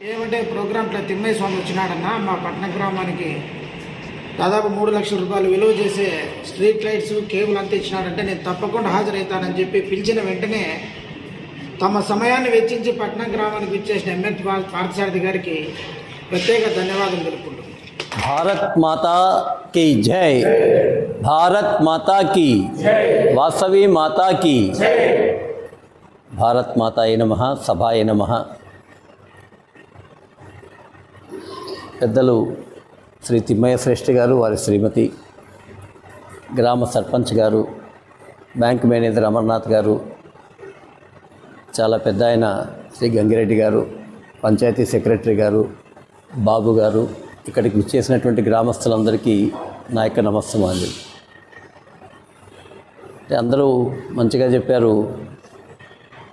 ఏమంటే ప్రోగ్రాంట్లో తిమ్మయ్య స్వామి వచ్చినాడన్న మా పట్టణ గ్రామానికి దాదాపు మూడు లక్షల రూపాయలు విలువ చేసే స్ట్రీట్ లైట్స్ కేబుల్ అంతా ఇచ్చినాడంటే నేను తప్పకుండా హాజరవుతానని చెప్పి పిలిచిన వెంటనే తమ సమయాన్ని వెచ్చించి పట్నం గ్రామానికి ఇచ్చేసిన ఎంఎస్ పార్థసారథి గారికి ప్రత్యేక ధన్యవాదం తెలుపుకుంటున్నాను. భారత్ మాతా కి జై. భారత్ మాతా కి. వాసవి మాతా భారత్ మాత నమ సభాయ నమ. పెద్దలు శ్రీ తిమ్మయ్య శ్రేష్ఠి గారు వారి శ్రీమతి గ్రామ సర్పంచ్ గారు బ్యాంక్ మేనేజర్ అమర్నాథ్ గారు చాలా పెద్ద ఆయన శ్రీ గంగిరెడ్డి గారు పంచాయతీ సెక్రటరీ గారు బాబు గారు ఇక్కడికి చేసినటువంటి గ్రామస్తులందరికీ నా యొక్క నమస్తమాంజలి అందరూ మంచిగా చెప్పారు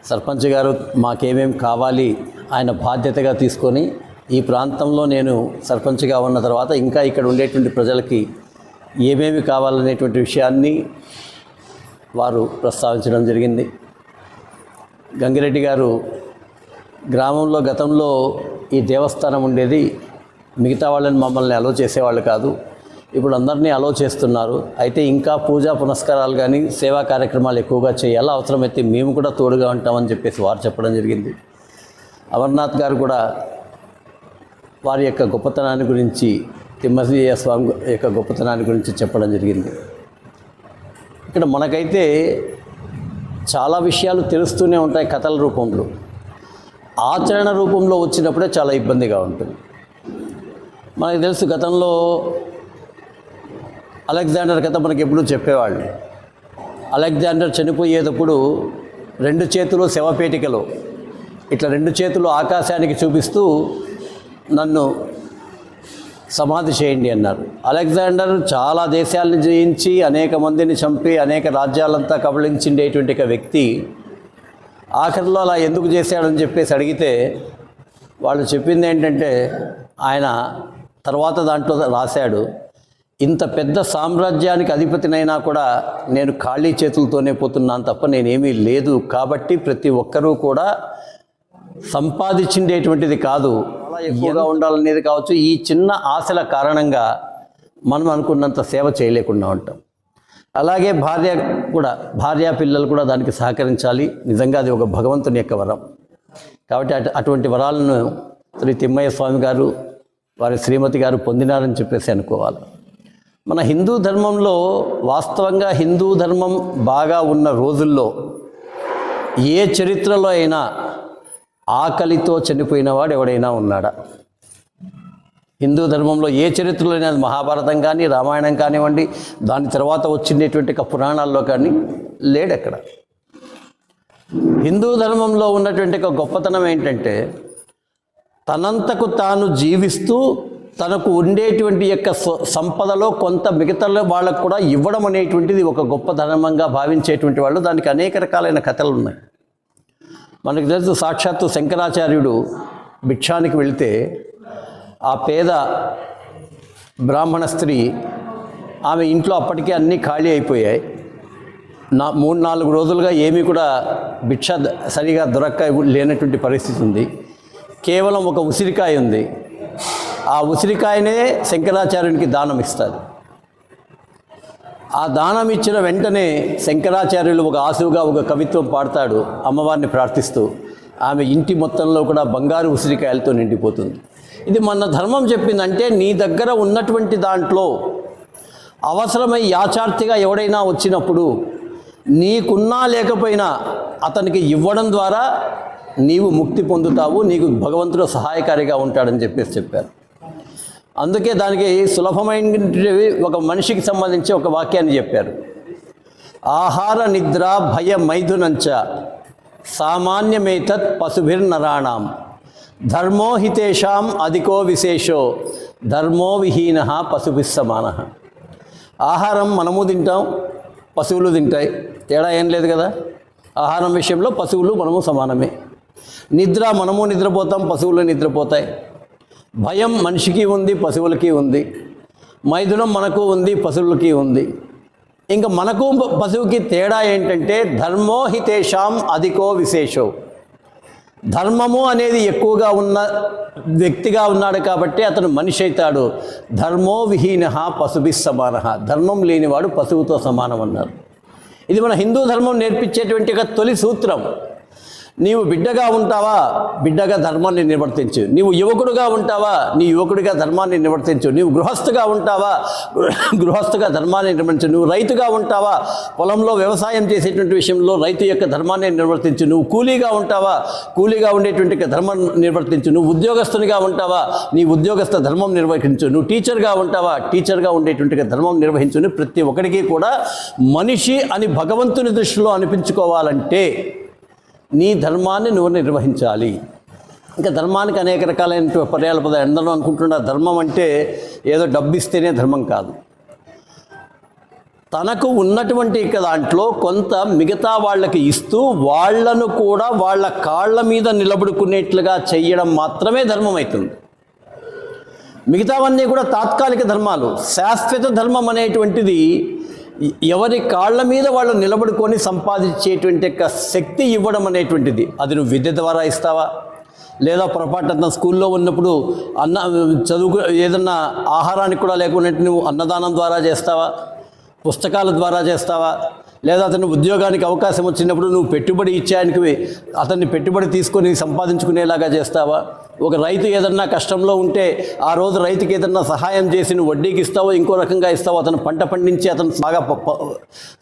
సర్పంచ్ గారు మాకేమేం కావాలి ఆయన బాధ్యతగా తీసుకొని ఈ ప్రాంతంలో నేను సర్పంచ్గా ఉన్న తర్వాత ఇంకా ఇక్కడ ఉండేటువంటి ప్రజలకి ఏమేమి కావాలనేటువంటి విషయాన్ని వారు ప్రస్తావించడం జరిగింది. గంగిరెడ్డి గారు గ్రామంలో గతంలో ఈ దేవస్థానం ఉండేది. మిగతా వాళ్ళని మమ్మల్ని అలో చేసేవాళ్ళు కాదు. ఇప్పుడు అందరినీ అలో చేస్తున్నారు. అయితే ఇంకా పూజా పునస్కారాలు కానీ సేవా కార్యక్రమాలు ఎక్కువగా చేయాలి? అవసరమైతే మేము కూడా తోడుగా ఉంటామని చెప్పేసి వారు చెప్పడం జరిగింది. అమర్నాథ్ గారు కూడా వారి యొక్క గొప్పతనాన్ని గురించి తిమ్మసీయ స్వామి యొక్క గొప్పతనాన్ని గురించి చెప్పడం జరిగింది. ఇక్కడ మనకైతే చాలా విషయాలు తెలుస్తూనే ఉంటాయి కథల రూపంలో. ఆచరణ రూపంలో వచ్చినప్పుడే చాలా ఇబ్బందిగా ఉంటుంది. మనకు తెలుసు గతంలో అలెగ్జాండర్ కథ మనకి ఎప్పుడూ చెప్పేవాళ్ళు. అలెగ్జాండర్ చనిపోయేటప్పుడు రెండు చేతులు శవపేటికలో ఇట్లా రెండు చేతులు ఆకాశానికి చూపిస్తూ నన్ను సమాధి చేయండి అన్నారు. అలెగ్జాండర్ చాలా దేశాలను జయించి అనేక మందిని చంపి అనేక రాజ్యాలంతా కబళించిండేటువంటి ఒక వ్యక్తి ఆఖరిలో అలా ఎందుకు చేశాడని చెప్పేసి అడిగితే వాళ్ళు చెప్పింది ఏంటంటే ఆయన తర్వాత దాంట్లో రాశాడు ఇంత పెద్ద సామ్రాజ్యానికి అధిపతినైనా కూడా నేను ఖాళీ చేతులతోనే పోతున్నాను తప్ప నేనేమీ లేదు. కాబట్టి ప్రతి ఒక్కరూ కూడా సంపాదించిండేటువంటిది కాదు. చాలా ఎక్కువగా ఉండాలనేది కావచ్చు. ఈ చిన్న ఆశల కారణంగా మనం అనుకున్నంత సేవ చేయలేకుండా ఉంటాం. అలాగే భార్య కూడా భార్య పిల్లలు కూడా దానికి సహకరించాలి. నిజంగా అది ఒక భగవంతుని యొక్క వరం. కాబట్టి అటు అటువంటి వరాలను శ్రీ తిమ్మయ్య స్వామి గారు వారి శ్రీమతి గారు పొందినారని చెప్పేసి అనుకోవాలి. మన హిందూ ధర్మంలో వాస్తవంగా హిందూ ధర్మం బాగా ఉన్న రోజుల్లో ఏ చరిత్రలో అయినా ఆకలితో చనిపోయిన వాడు ఎవడైనా ఉన్నాడా? హిందూ ధర్మంలో ఏ చరిత్రలో అయినా అది మహాభారతం కానీ రామాయణం కానివ్వండి దాని తర్వాత వచ్చినటువంటి పురాణాల్లో కానీ లేడక్కడ? హిందూ ధర్మంలో ఉన్నటువంటి ఒక గొప్పతనం ఏంటంటే తనంతకు తాను జీవిస్తూ తనకు ఉండేటువంటి యొక్క సంపదలో కొంత మిగతా వాళ్ళకు కూడా ఇవ్వడం అనేటువంటిది ఒక గొప్ప ధర్మంగా భావించేటువంటి వాళ్ళు దానికి అనేక రకాలైన కథలు ఉన్నాయి. మనకు తెలుసు సాక్షాత్తు శంకరాచార్యుడు భిక్షానికి వెళితే ఆ పేద బ్రాహ్మణ స్త్రీ ఆమె ఇంట్లో అప్పటికే అన్నీ ఖాళీ అయిపోయాయి. నా మూడు నాలుగు రోజులుగా ఏమీ కూడా భిక్ష ద- సరిగా దొరక్క లేనటువంటి పరిస్థితి ఉంది. కేవలం ఒక ఉసిరికాయ ఉంది. ఆ ఉసిరికాయనే శంకరాచార్యునికి దానం ఇస్తారు. ఆ దానం ఇచ్చిన వెంటనే శంకరాచార్యులు ఒక ఆశువుగా ఒక కవిత్వం పాడతాడు అమ్మవారిని ప్రార్థిస్తూ ఆమె ఇంటి మొత్తంలో కూడా బంగారు ఉసిరికాయలతో నిండిపోతుంది. ఇది మన ధర్మం చెప్పిందంటే నీ దగ్గర ఉన్నటువంటి దాంట్లో అవసరమై యాచార్థిగా ఎవడైనా వచ్చినప్పుడు నీకున్నా లేకపోయినా అతనికి ఇవ్వడం ద్వారా నీవు ముక్తి పొందుతావు నీకు భగవంతుడు సహాయకారిగా ఉంటాడని చెప్పేసి చెప్పారు. అందుకే దానికి సులభమైనవి ఒక మనిషికి సంబంధించి ఒక వాక్యాన్ని చెప్పారు. ఆహార నిద్ర భయ మైథునంచ సామాన్యమేతత్ పశుభిర్నరాణం. ధర్మో హితేషాం అధికో విశేషో ధర్మో విహీన పశుభిः సమాన. ఆహారం మనము తింటాం పశువులు తింటాయి. తేడా ఏం లేదు కదా? ఆహారం విషయంలో పశువులు మనము సమానమే. నిద్ర మనము నిద్రపోతాం పశువులు నిద్రపోతాయి. భయం మనిషికి ఉంది పశువులకి ఉంది. మైథునం మనకు ఉంది పశువులకి ఉంది. ఇంకా మనకు పశువుకి తేడా ఏంటంటే ధర్మో హితేషాం అధికో విశేషో. ధర్మము అనేది ఎక్కువగా ఉన్న వ్యక్తిగా ఉన్నాడు కాబట్టి అతను మనిషి అవుతాడు. ధర్మో విహీన పశుభి సమాన. ధర్మం లేనివాడు పశువుతో సమానం అన్నారు ఇది మన హిందూ ధర్మం నేర్పించేటువంటి ఒక తొలి సూత్రం. నీవు బిడ్డగా ఉంటావా? బిడ్డగా ధర్మాన్ని నిర్వర్తించు. నీవు యువకుడుగా ఉంటావా? నీ యువకుడిగా ధర్మాన్ని నిర్వర్తించు. నీవు గృహస్థుగా ఉంటావా? గృహస్థుగా ధర్మాన్ని నిర్వర్తించు. నువ్వు రైతుగా ఉంటావా? పొలంలో వ్యవసాయం చేసేటువంటి విషయంలో రైతు యొక్క ధర్మాన్ని నిర్వర్తించు. నువ్వు కూలీగా ఉంటావా? కూలీగా ఉండేటువంటి ధర్మాన్ని ధర్మం నిర్వర్తించు. నువ్వు ఉద్యోగస్తునిగా ఉంటావా? నీ ఉద్యోగస్థ ధర్మం నిర్వహించు. నువ్వు టీచర్గా ఉంటావా? టీచర్గా ఉండేటువంటి ధర్మం నిర్వహించుని. ప్రతి ఒక్కడికి కూడా మనిషి అని భగవంతుని దృష్టిలో అనిపించుకోవాలంటే నీ ధర్మాన్ని నువ్వు నిర్వహించాలి. ఇంకా ధర్మానికి అనేక రకాలైన పర్యాల పద ఎందరో అనుకుంటున్నారు ధర్మం అంటే ఏదో డబ్బు ఇస్తేనే ధర్మం కాదు. తనకు ఉన్నటువంటి దాంట్లో కొంత మిగతా వాళ్ళకి ఇస్తూ వాళ్ళను కూడా వాళ్ళ కాళ్ళ మీద నిలబడుకునేట్లుగా చేయడం మాత్రమే ధర్మం అవుతుంది మిగతావన్నీ కూడా తాత్కాలిక ధర్మాలు. శాశ్వత ధర్మం అనేటువంటిది ఎవరి కాళ్ళ మీద వాళ్ళు నిలబడుకొని సంపాదించేటువంటి యొక్క శక్తి ఇవ్వడం అనేటువంటిది. అది నువ్వు విద్య ద్వారా ఇస్తావా? లేదా పొరపాటున స్కూల్లో ఉన్నప్పుడు అన్న చదువు ఏదన్నా ఆహారానికి కూడా లేకుండా నువ్వు అన్నదానం ద్వారా చేస్తావా? పుస్తకాల ద్వారా చేస్తావా? లేదా అతను ఉద్యోగానికి అవకాశం వచ్చినప్పుడు నువ్వు పెట్టుబడి ఇచ్చేయడానికి అతన్ని పెట్టుబడి తీసుకొని సంపాదించుకునేలాగా చేస్తావా? ఒక రైతు ఏదన్నా కష్టంలో ఉంటే ఆ రోజు రైతుకి ఏదన్నా సహాయం చేసి నువ్వు వడ్డీకి ఇస్తావో ఇంకో రకంగా ఇస్తావో అతను పంట పండించి అతను బాగా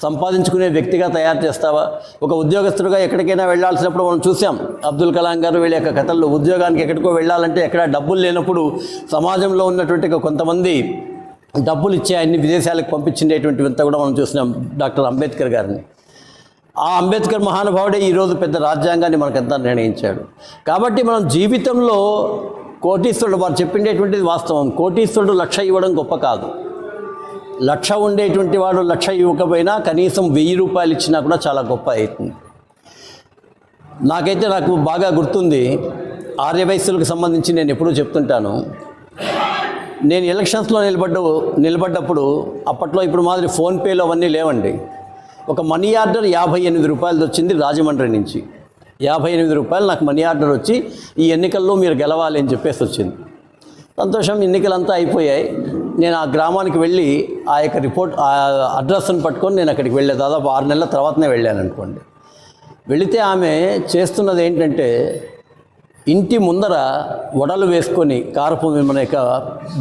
సంపాదించుకునే వ్యక్తిగా తయారు చేస్తావా? ఒక ఉద్యోగస్తుడుగా ఎక్కడికైనా వెళ్ళాల్సినప్పుడు మనం చూసాం అబ్దుల్ కలాం గారు వీళ్ళ యొక్క కథల్లో ఉద్యోగానికి ఎక్కడికో వెళ్ళాలంటే ఎక్కడ డబ్బులు లేనప్పుడు సమాజంలో ఉన్నటువంటి కొంతమంది డబ్బులు ఇచ్చే ఆయన్ని విదేశాలకు పంపించిండేటువంటి అంతా కూడా మనం చూసినాం డాక్టర్ అంబేద్కర్ గారిని. ఆ అంబేద్కర్ మహానుభావుడే ఈరోజు పెద్ద రాజ్యాంగాన్ని మనకంతా నిర్ణయించాడు? కాబట్టి మనం జీవితంలో కోటీశ్వరుడు వారు చెప్పిండేటువంటిది వాస్తవం. కోటీశ్వరుడు లక్ష ఇవ్వడం గొప్ప కాదు. లక్ష ఉండేటువంటి వాడు లక్ష ఇవ్వకపోయినా కనీసం వెయ్యి రూపాయలు ఇచ్చినా కూడా చాలా గొప్ప అవుతుంది. నాకైతే నాకు బాగా గుర్తుంది ఆర్యవయస్సులకు సంబంధించి నేను ఎప్పుడూ చెప్తుంటాను. నేను ఎలక్షన్స్లో నిలబడ్డ నిలబడ్డప్పుడు అప్పట్లో ఇప్పుడు మాదిరి ఫోన్పేలో అవన్నీ లేవండి. ఒక మనీ ఆర్డర్ యాభై ఎనిమిది రూపాయలది వచ్చింది రాజమండ్రి నుంచి. యాభై ఎనిమిది రూపాయలు నాకు మనీ ఆర్డర్ వచ్చి ఈ ఎన్నికల్లో మీరు గెలవాలి అని చెప్పేసి వచ్చింది. సంతోషం ఎన్నికలంతా అయిపోయాయి. నేను ఆ గ్రామానికి వెళ్ళి ఆ యొక్క రిపోర్ట్ ఆ అడ్రస్ని పట్టుకొని నేను అక్కడికి వెళ్ళే. దాదాపు ఆరు నెలల తర్వాతనే వెళ్ళాను అనుకోండి. వెళితే ఆమె చేస్తున్నది ఏంటంటే ఇంటి ముందర వడలు వేసుకొని కారపు మన యొక్క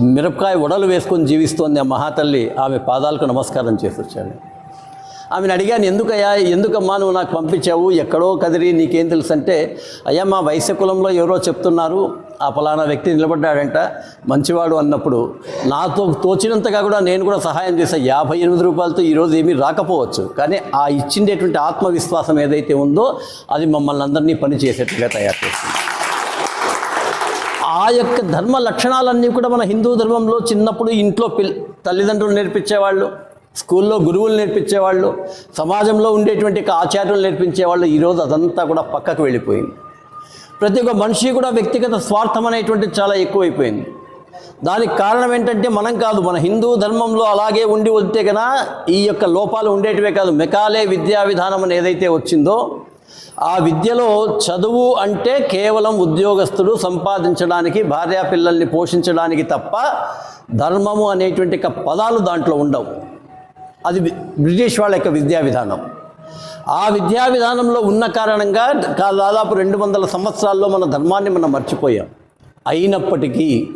మిరపకాయ వడలు వేసుకొని జీవిస్తోంది ఆ మహాతల్లి. ఆమె పాదాలకు నమస్కారం చేసి వచ్చాను. ఆమెను అడిగాను ఎందుకయ్యా ఎందుకమ్మా నువ్వు నాకు పంపించావు? ఎక్కడో కదిరి నీకేం తెలుసు అంటే అయ్యా మా వైశ్య కులంలో ఎవరో చెప్తున్నారు ఆ ఫలానా వ్యక్తి నిలబడ్డాడంట మంచివాడు అన్నప్పుడు. నాతో తోచినంతగా కూడా నేను కూడా సహాయం చేశాను యాభై ఎనిమిది రూపాయలతో ఈరోజు ఏమీ రాకపోవచ్చు. కానీ ఆ ఇచ్చిండేటువంటి ఆత్మవిశ్వాసం ఏదైతే ఉందో అది మమ్మల్ని అందరినీ పని చేసేట్టుగా తయారు చేస్తుంది ఆ యొక్క ధర్మ లక్షణాలన్నీ కూడా మన హిందూ ధర్మంలో చిన్నప్పుడు ఇంట్లో పిల్ తల్లిదండ్రులు నేర్పించేవాళ్ళు. స్కూల్లో గురువులు నేర్పించేవాళ్ళు సమాజంలో ఉండేటువంటి ఆచార్యులు నేర్పించేవాళ్ళు ఈరోజు అదంతా కూడా పక్కకు వెళ్ళిపోయింది. ప్రతి ఒక్క మనిషి కూడా వ్యక్తిగత స్వార్థం అనేటువంటిది చాలా ఎక్కువైపోయింది. దానికి కారణం ఏంటంటే మనం కాదు మన హిందూ ధర్మంలో అలాగే ఉండి వస్తే కదా ఈ యొక్క లోపాలు ఉండేటివే కాదు. మెకాలే విద్యా విధానం అని ఏదైతే వచ్చిందో ఆ విద్యలో చదువు అంటే కేవలం ఉద్యోగస్తుడు సంపాదించడానికి భార్యా పిల్లల్ని పోషించడానికి తప్ప ధర్మము అనేటువంటి పదాలు దాంట్లో ఉండవు. అది బ్రిటిష్ వాళ్ళ యొక్క విద్యా విధానం. ఆ విద్యా విధానంలో ఉన్న కారణంగా దాదాపు రెండు వందల సంవత్సరాల్లో మన ధర్మాన్ని మనం మర్చిపోయాం. అయినప్పటికీ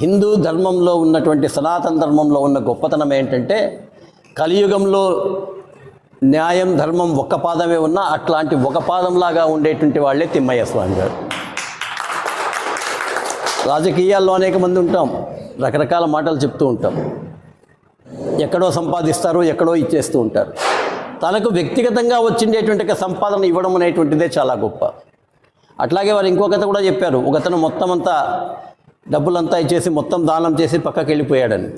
హిందూ ధర్మంలో ఉన్నటువంటి సనాతన ధర్మంలో ఉన్న గొప్పతనం ఏంటంటే కలియుగంలో న్యాయం ధర్మం ఒక్క పాదమే ఉన్నా అట్లాంటి ఒక పాదంలాగా ఉండేటువంటి వాళ్ళే తిమ్మయ్య స్వామి గారు. రాజకీయాల్లో అనేక మంది ఉంటాం. రకరకాల మాటలు చెప్తూ ఉంటాం. ఎక్కడో సంపాదిస్తారు ఎక్కడో ఇచ్చేస్తూ ఉంటారు. తనకు వ్యక్తిగతంగా వచ్చిండేటువంటి సంపాదన ఇవ్వడం అనేటువంటిదే చాలా గొప్ప. అట్లాగే వారు ఇంకో కథ కూడా చెప్పారు ఒకతను మొత్తం అంతా డబ్బులంతా ఇచ్చేసి మొత్తం దానం చేసి పక్కకి వెళ్ళిపోయాడని.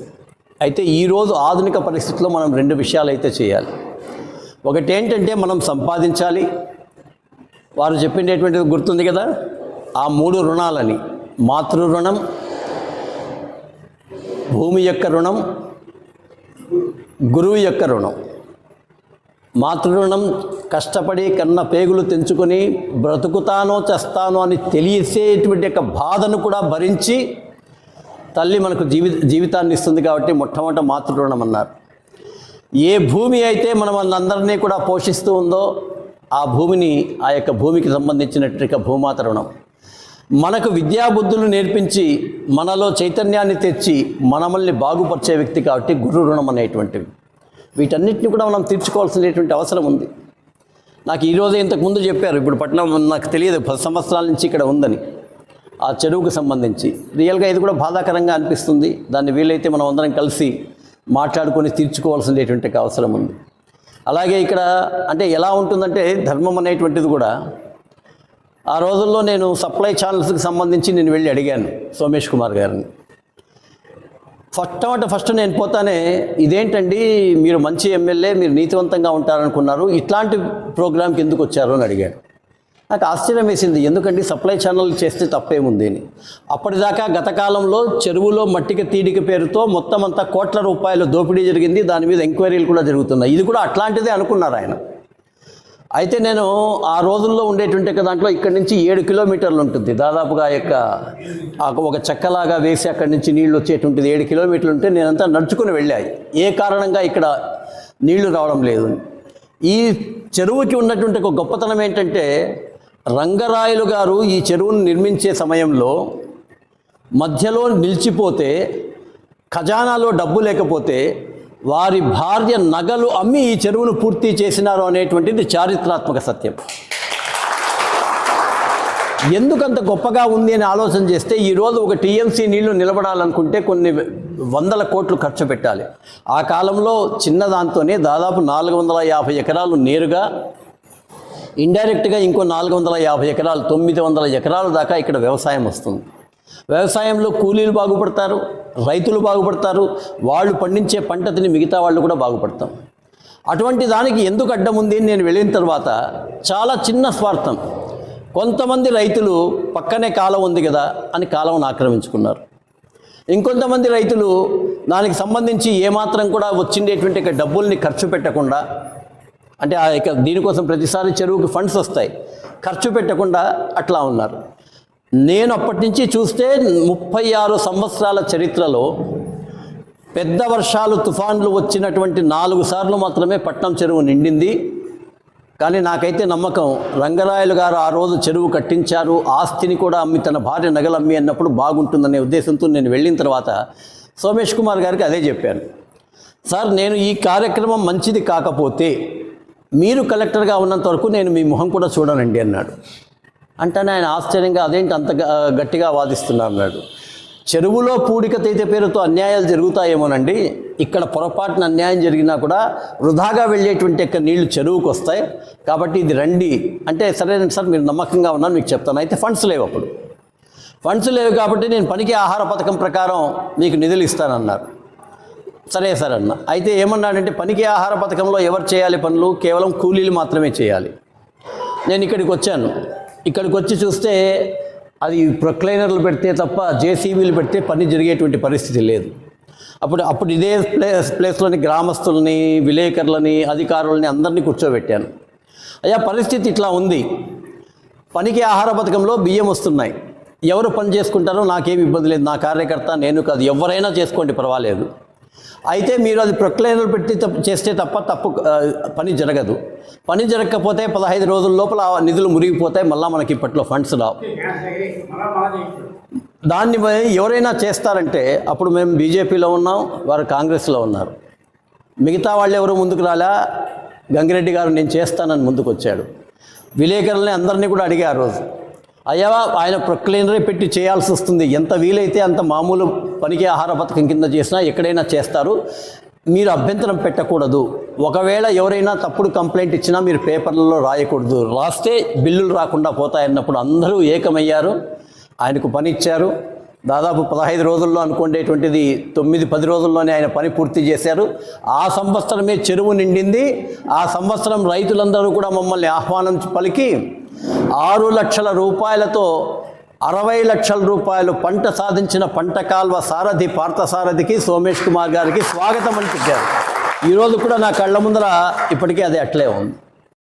అయితే ఈరోజు ఆధునిక పరిస్థితుల్లో మనం రెండు విషయాలు అయితే చేయాలి. ఒకటి ఏంటంటే మనం సంపాదించాలి. వారు చెప్పిండేటువంటిది గుర్తుంది కదా? ఆ మూడు రుణాలని మాతృ రుణం భూమి యొక్క రుణం గురువు యొక్క రుణం. మాతృణం కష్టపడి కన్న పేగులు తెంచుకొని బ్రతుకుతానో చేస్తానో అని తెలిసేటువంటి యొక్క బాధను కూడా భరించి తల్లి మనకు జీవి జీవితాన్ని ఇస్తుంది కాబట్టి మొట్టమొదట మాతృరుణం అన్నారు. ఏ భూమి అయితే మనం అందరినీ కూడా పోషిస్తూ ఉందో ఆ భూమిని ఆ యొక్క భూమికి సంబంధించినట్టు భూమాత రుణం. మనకు విద్యాబుద్ధులు నేర్పించి మనలో చైతన్యాన్ని తెచ్చి మనమల్ని బాగుపరిచే వ్యక్తి కాబట్టి గురు రుణం అనేటువంటివి. వీటన్నిటిని కూడా మనం తీర్చుకోవాల్సినటువంటి అవసరం ఉంది. నాకు ఈరోజు ఇంతకుముందు చెప్పారు ఇప్పుడు పట్నం నాకు తెలియదు పది సంవత్సరాల నుంచి ఇక్కడ ఉందని. ఆ చెరువుకు సంబంధించి. రియల్గా ఇది కూడా బాధాకరంగా అనిపిస్తుంది. దాన్ని వీలైతే మనం అందరం కలిసి మాట్లాడుకొని తీర్చుకోవాల్సినటువంటి అవసరం ఉంది. అలాగే ఇక్కడ అంటే ఎలా ఉంటుందంటే ధర్మం అనేటువంటిది కూడా ఆ రోజుల్లో నేను సప్లై ఛానల్స్కి సంబంధించి నేను వెళ్ళి అడిగాను సోమేష్ కుమార్ గారిని. ఫస్ట్ అంటే ఫస్ట్ నేను పోతానే ఇదేంటండి మీరు మంచి ఎమ్మెల్యే మీరు నీతివంతంగా ఉంటారనుకున్నారు ఇట్లాంటి ప్రోగ్రామ్కి ఎందుకు వచ్చారు అని అడిగాడు. నాకు ఆశ్చర్యం వేసింది ఎందుకండి సప్లై ఛానల్ చేస్తే తప్పేముంది అని. అప్పటిదాకా గత కాలంలో చెరువులో మట్టిక తీడిక పేరుతో మొత్తం అంతా కోట్ల రూపాయల దోపిడీ జరిగింది దాని మీద ఎంక్వైరీలు కూడా జరుగుతున్నాయి. ఇది కూడా అట్లాంటిదే అనుకున్నారు ఆయన. అయితే నేను ఆ రోజుల్లో ఉండేటువంటి దాంట్లో ఇక్కడి నుంచి ఏడు కిలోమీటర్లు ఉంటుంది. దాదాపుగా ఆ యొక్క ఒక చెక్కలాగా వేసి అక్కడి నుంచి నీళ్ళు వచ్చేటువంటిది ఏడు కిలోమీటర్లు ఉంటే నేనంతా నడుచుకుని వెళ్ళాయి ఏ కారణంగా ఇక్కడ నీళ్ళు రావడం లేదు. ఈ చెరువుకి ఉన్నటువంటి ఒక గొప్పతనం ఏంటంటే రంగరాయలు గారు ఈ చెరువును నిర్మించే సమయంలో మధ్యలో నిలిచిపోతే ఖజానాలో డబ్బు లేకపోతే వారి భార్య నగలు అమ్మి ఈ చెరువును పూర్తి చేసినారు అనేటువంటిది చారిత్రాత్మక సత్యం. ఎందుకంత గొప్పగా ఉంది అని ఆలోచన చేస్తే ఈరోజు ఒక టీఎంసీ నీళ్ళు నిలబడాలనుకుంటే కొన్ని వందల కోట్లు ఖర్చు పెట్టాలి. ఆ కాలంలో చిన్న దాంతోనే దాదాపు నాలుగు వందల యాభై ఎకరాలు నేరుగా ఇండైరెక్ట్గా ఇంకో నాలుగు వందల యాభై ఎకరాలు తొమ్మిది వందల ఎకరాల దాకా ఇక్కడ వ్యవసాయం వస్తుంది. వ్యవసాయంలో కూలీలు బాగుపడతారు రైతులు బాగుపడతారు వాళ్ళు పండించే పంట తిని మిగతా వాళ్ళు కూడా బాగుపడతాం. అటువంటి దానికి ఎందుకు అడ్డం ఉంది అని నేను వెళ్ళిన తర్వాత చాలా చిన్న స్వార్థం. కొంతమంది రైతులు పక్కనే కాలం ఉంది కదా అని కాలం ఆక్రమించుకున్నారు. ఇంకొంతమంది రైతులు దానికి సంబంధించి ఏమాత్రం కూడా వచ్చిండేటువంటి డబ్బుల్ని ఖర్చు పెట్టకుండా అంటే ఆ యొక్క దీనికోసం ప్రతిసారి చెరువుకి ఫండ్స్ వస్తాయి ఖర్చు పెట్టకుండా అట్లా ఉన్నారు. నేను అప్పటి నుంచి చూస్తే ముప్పై ఆరు సంవత్సరాల చరిత్రలో పెద్ద వర్షాలు తుఫాన్లు వచ్చినటువంటి నాలుగు సార్లు మాత్రమే పట్నం చెరువు నిండింది. కానీ నాకైతే నమ్మకం రంగరాయలు గారు ఆ రోజు చెరువు కట్టించారు ఆస్తిని కూడా అమ్మి తన భార్య నగలు అమ్మి అన్నప్పుడు బాగుంటుందనే ఉద్దేశంతో నేను వెళ్ళిన తర్వాత సోమేష్ కుమార్ గారికి అదే చెప్పాను. సార్ నేను ఈ కార్యక్రమం మంచిది కాకపోతే మీరు కలెక్టర్గా ఉన్నంత వరకు నేను మీ మొహం కూడా చూడనండి అన్నాడు. అంటేనే ఆయన ఆశ్చర్యంగా అదేంటి అంత గట్టిగా వాదిస్తున్నా అన్నాడు. చెరువులో పూడిక తేతే పేరుతో అన్యాయాలు జరుగుతాయేమోనండి. ఇక్కడ పొరపాటున అన్యాయం జరిగినా కూడా వృధాగా వెళ్ళేటువంటి యొక్క నీళ్ళు చెరువుకు వస్తాయి. కాబట్టి ఇది రండి. అంటే సరేనండి సార్ మీరు నమ్మకంగా ఉన్నాను మీకు చెప్తాను. అయితే ఫండ్స్ లేవు అప్పుడు. ఫండ్స్ లేవు కాబట్టి నేను పనికి ఆహార పథకం ప్రకారం మీకు నిధులు ఇస్తానన్నారు. సరే సార్ అన్న. అయితే ఏమన్నాడంటే పనికి ఆహార పథకంలో ఎవరు చేయాలి పనులు? కేవలం కూలీలు మాత్రమే చేయాలి. నేను ఇక్కడికి వచ్చాను. ఇక్కడికి వచ్చి చూస్తే అది ప్రొక్లైనర్లు పెడితే తప్ప జేసీబీలు పెడితే పని జరిగేటువంటి పరిస్థితి లేదు. అప్పుడు అప్పుడు ఇదే ప్లేస్ ప్లేస్లోని గ్రామస్తులని విలేకరులని అధికారులని అందరినీ కూర్చోబెట్టాను. అయ్యా పరిస్థితి ఇట్లా ఉంది. పనికి ఆహార పథకంలో బియ్యం వస్తున్నాయి. ఎవరు పని చేసుకుంటారో నాకేమి ఇబ్బంది లేదు. నా కార్యకర్త నేను కాదు. ఎవరైనా చేసుకోండి పర్వాలేదు. అయితే మీరు అది ప్రొక్లైనర్ పెట్టి చేస్తే తప్ప తప్పు పని జరగదు. పని జరగకపోతే పదహైదు రోజుల లోపల నిధులు మురిగిపోతాయి మళ్ళీ మనకి ఇప్పట్లో ఫండ్స్ రావు. దాన్ని ఎవరైనా చేస్తారంటే అప్పుడు మేము బీజేపీలో ఉన్నాం వారు కాంగ్రెస్లో ఉన్నారు. మిగతా వాళ్ళు ఎవరు ముందుకు రాలా? గంగిరెడ్డి గారు నేను చేస్తానని ముందుకు వచ్చాడు విలేకరులని అందరినీ కూడా అడిగా ఆ రోజు. అయ్యా ఆయన ప్రొక్లైనరీ పెట్టి చేయాల్సి వస్తుంది. ఎంత వీలైతే అంత మామూలు పనికి ఆహార పథకం కింద చేసినా ఎక్కడైనా చేస్తారు. మీరు అభ్యంతరం పెట్టకూడదు. ఒకవేళ ఎవరైనా తప్పుడు కంప్లైంట్ ఇచ్చినా మీరు పేపర్లలో రాయకూడదు. రాస్తే బిల్లులు రాకుండా పోతాయన్నప్పుడు అందరూ ఏకమయ్యారు. ఆయనకు పని ఇచ్చారు. దాదాపు పదహైదు రోజుల్లో అనుకునేటువంటిది తొమ్మిది పది రోజుల్లోనే ఆయన పని పూర్తి చేశారు. ఆ సంవత్సరమే చెరువు నిండింది. ఆ సంవత్సరం రైతులందరూ కూడా మమ్మల్ని ఆహ్వానం పలికి ఆరు లక్షల రూపాయలతో అరవై లక్షల రూపాయలు పంట సాధించిన పంట కాల్వ సారథి పార్థసారథికి సోమేష్ కుమార్ గారికి స్వాగతం అని చెప్పారు. ఈరోజు కూడా నా కళ్ళ ముందర ఇప్పటికీ అది అట్లే ఉంది.